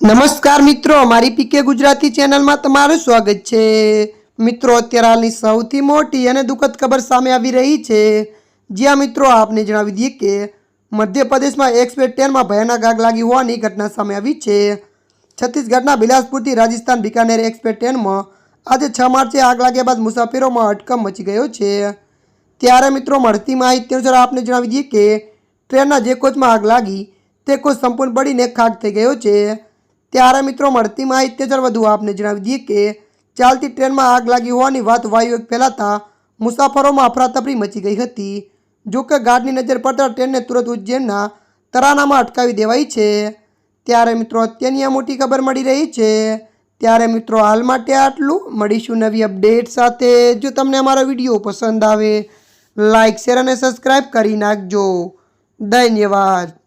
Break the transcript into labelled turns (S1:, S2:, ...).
S1: નમસ્કાર મિત્રો મારી પીકે ગુજરાતી ચેનલમાં તમારું સ્વાગત છે. મિત્રો, અત્યારે હાલની સૌથી મોટી અને દુઃખદ ખબર સામે આવી રહી છે. જ્યાં મિત્રો, આપને જણાવી દઈએ કે મધ્યપ્રદેશમાં એક્સપ્રેસ ટ્રેનમાં ભયાનક આગ લાગી હોવાની ઘટના સામે આવી છે. છત્તીસગઢના બિલાસપુરથી રાજસ્થાન બિકાનેર એક્સપ્રેસ ટ્રેનમાં આજે છ માર્ચે આગ લાગ્યા બાદ મુસાફરોમાં અટકમ મચી ગયો છે. ત્યારે મિત્રો, મળતી માહિતી અનુસાર આપને જણાવી દઈએ કે ટ્રેનના જે કોચમાં આગ લાગી, તે કોચ સંપૂર્ણ બળીને ખાક થઈ ગયો છે. ત્યારે મિત્રો મળતી માહિતી અનુસાર વધુ આપને જણાવી દઈએ કે ચાલતી ટ્રેનમાં આગ લાગી હોવાની વાત વાયુવેગ ફેલાતા મુસાફરોમાં અફરાતફરી મચી ગઈ હતી. જોકે ગાર્ડની નજર પડતા ટ્રેનને તુરંત ઉજ્જૈનના તરાનામાં અટકાવી દેવાઈ છે. ત્યારે મિત્રો અત્યારની આ મોટી ખબર મળી રહી છે. ત્યારે મિત્રો હાલ માટે આટલું. મળીશું નવી અપડેટ સાથે. જો તમને અમારો વીડિયો પસંદ આવે લાઇક શેર અને સબસ્ક્રાઈબ કરી નાખજો. ધન્યવાદ.